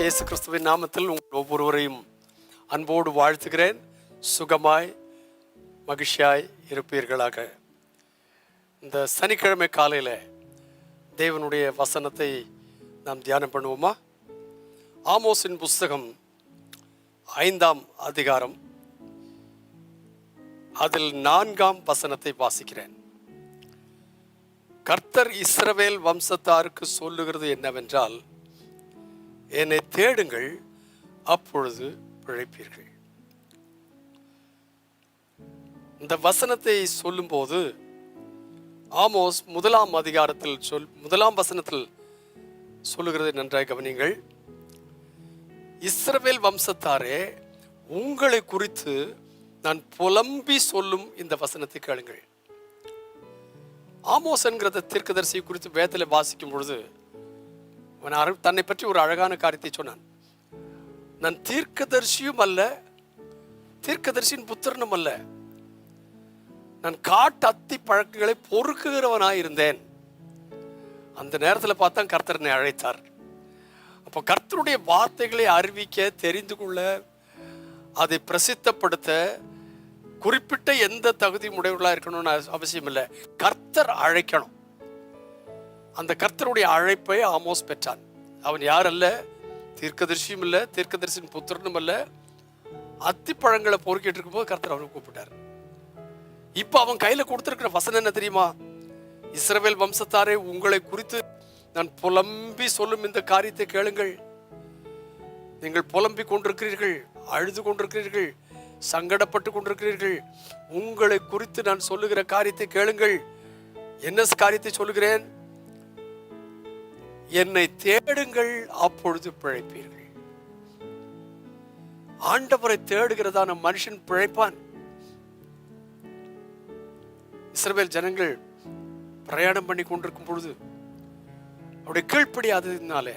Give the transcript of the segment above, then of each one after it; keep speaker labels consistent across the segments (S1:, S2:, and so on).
S1: இயேசு கிறிஸ்துவின் நாமத்தில் உங்கள் ஒவ்வொருவரையும் அன்போடு வாழ்த்துகிறேன். சுகமாய் மகிழ்ச்சியாய் இருப்பீர்களாக. இந்த சனிக்கிழமை காலையில் தேவனுடைய வசனத்தை நாம் தியானம் பண்ணுவோமா? ஆமோஸின் புஸ்தகம் ஐந்தாம் அதிகாரம் அதில் நான்காம் வசனத்தை வாசிக்கிறேன். கர்த்தர் இஸ்ரவேல் வம்சத்தாருக்கு சொல்லுகிறது என்னவென்றால் என்னை தேடுங்கள் அப்பொழுது பிழைப்பீர்கள். இந்த வசனத்தை சொல்லும்போது ஆமோஸ் முதலாம் அதிகாரத்தில் சொல் முதலாம் வசனத்தில் சொல்லுகிறதை நன்றாய் கவனிங்கள் இஸ்ரவேல் வம்சத்தாரே உங்களை குறித்து நான் புலம்பி சொல்லும் இந்த வசனத்தை கேளுங்கள். ஆமோஸ் என்கிற தீர்க்கதரிசியை குறித்து வேதத்தில் வாசிக்கும் பொழுது அவன் தன்னை பற்றி ஒரு அழகான காரியத்தை சொன்னான். நான் தீர்க்கதரிசியும் அல்ல தீர்க்கதரிசியின் புத்திரனும் அல்ல. நான் காட்டு அத்தி பழக்கங்களை பொறுக்குகிறவனாயிருந்தேன். அந்த நேரத்தில் பார்த்தா கர்த்தர் என்னை அழைத்தார். அப்போ கர்த்தருடைய வார்த்தைகளை அறிவிக்க தெரிந்து கொள்ள அதை பிரசித்தப்படுத்த குறிப்பிட்ட எந்த தகுதி உடையவர்களாக இருக்கணும்னு அவசியம் இல்லை கர்த்தர் அழைக்கணும். அந்த கர்த்தருடைய அழைப்பை ஆமோஸ் பெற்றான். அவன் யார் அல்ல தீர்க்கதரிசியும் இல்லை தீர்க்கதரிசின் புத்திரனும் அல்ல. அத்திப்பழங்களை பொறுக்கிட்டு இருக்கும்போது கர்த்தர் அவனை கூப்பிட்டார். இப்போ அவன் கையில் கொடுத்துருக்கிற வசனம் என்ன தெரியுமா? இஸ்ரவேல் வம்சத்தாரே உங்களை குறித்து நான் புலம்பி சொல்லும் இந்த காரியத்தை கேளுங்கள். நீங்கள் புலம்பிக் கொண்டிருக்கிறீர்கள் அழுது கொண்டிருக்கிறீர்கள் சங்கடப்பட்டு கொண்டிருக்கிறீர்கள். உங்களை குறித்து நான் சொல்லுகிற காரியத்தை கேளுங்கள். என்ன காரியத்தை சொல்லுகிறேன்? என்னை தேடுங்கள் அப்பொழுது பிழைப்பீர்கள். ஆண்டவரை தேடுகிறதான மனுஷன் பிழைப்பான்? இஸ்ரேல் ஜனங்கள் பிரயாணம் பண்ணி கொண்டிருக்கும் பொழுது அவருடைய கீழ்ப்படியாததினாலே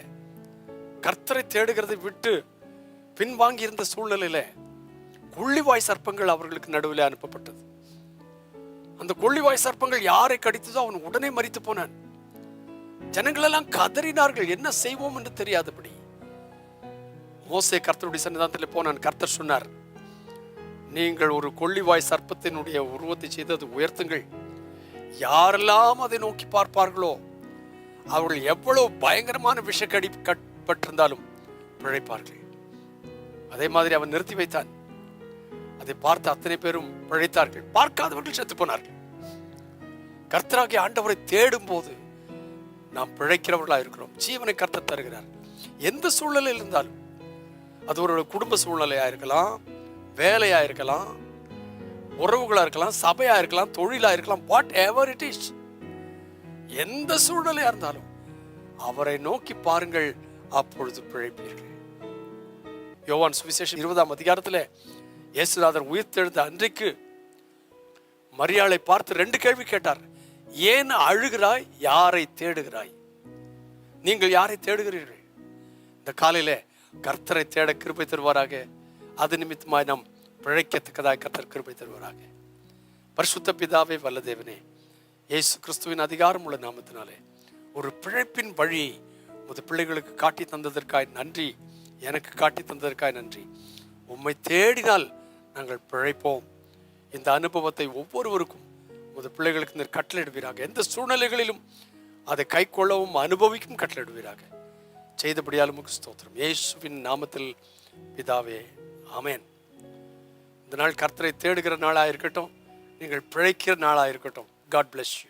S1: கர்த்தரை தேடுகிறதை விட்டு பின்வாங்கி இருந்த சூழ்நிலையில கொள்ளிவாய் சர்ப்பங்கள் அவர்களுக்கு நடுவில் அனுப்பப்பட்டது. அந்த கொள்ளிவாய் சர்ப்பங்கள் யாரை கடித்ததோ அவன் உடனே மறித்து போனான். ஜனங்கள் எல்லாம் கதறினார்கள். என்ன செய்வோம் என்று தெரியாதபடி. மோசே கர்த்தருடைய சன்னிதானத்தில் போனான். கர்த்தர் சொன்னார் நீங்கள் ஒரு கொள்ளிவாய் சர்ப்பத்தினுடைய உருவத்தை செய்து அதை உயர்த்துங்கள். யாரெல்லாம் அதை நோக்கி பார்ப்பார்களோ அவர்கள் எவ்வளவு பயங்கரமான விஷக்கடி கட்பட்டிருந்தாலும் பிழைப்பார்கள். அதே மாதிரி அவன் நிறுத்தி வைத்தான். அதை பார்த்து அத்தனை பேரும் பிழைத்தார்கள். பார்க்காதவர்கள் செத்து போனார்கள். கர்த்தராகிய ஆண்டவரை தேடும் போது நாம் பிழைக்கிறவர்களா இருக்கிறோம். ஜீவனை கர்த்தர் தருகிறார். எந்த சூழ்நிலையில் இருந்தாலும் அது ஒரு குடும்ப சூழ்நிலையா இருக்கலாம் வேலையா இருக்கலாம் உறவுகளா இருக்கலாம் சபையா இருக்கலாம் தொழிலா இருக்கலாம் வாட் எவர் இட் இஸ் எந்த சூழ்நிலையா இருந்தாலும் அவரை நோக்கி பாருங்கள் அப்பொழுது பிழைப்பீர்கள். யோவான் சுவிசேஷம் இருபதாம் அதிகாரத்தில் இயேசுநாதர் உயிர்த்தெழுந்த அன்றைக்கு மரியாளை பார்த்து ரெண்டு கேள்வி கேட்டார். ஏன் அழுகிறாய்? யாரை தேடுகிறாய்? நீங்கள் யாரை தேடுகிறீர்கள்? இந்த காலையில கர்த்தரை தேட கிருப்பை தருவாராக. அது நிமித்தமாய் நாம் பிழைக்கத்தக்கதாய் கர்த்தர் கிருபை தருவாராக. பரிசுத்த பிதாவே வல்லதேவனே இயேசு கிறிஸ்துவின் அதிகாரம் உள்ள நாமத்தினாலே ஒரு பிழைப்பின் வழி உமது பிள்ளைகளுக்கு காட்டி தந்ததற்காய் நன்றி எனக்கு காட்டி தந்ததற்காய் நன்றி. உம்மை தேடினால் நாங்கள் பிழைப்போம். இந்த அனுபவத்தை ஒவ்வொருவருக்கும் உமது பிள்ளைகளுக்கு நீர் கட்டளையிடுவீராக. எந்த சூழ்நிலைகளிலும் அதை கை கொள்ளவும் அனுபவிக்கும் கட்டளையிடுவீராக. செய்தபடியால் உமக்கு ஸ்தோத்திரம். இயேசுவின் நாமத்தில் பிதாவே ஆமேன். இந்த நாள் கர்த்தரை தேடுகிற நாளாக இருக்கட்டும் நீங்கள் பிழைக்கிற நாளாக இருக்கட்டும். God bless you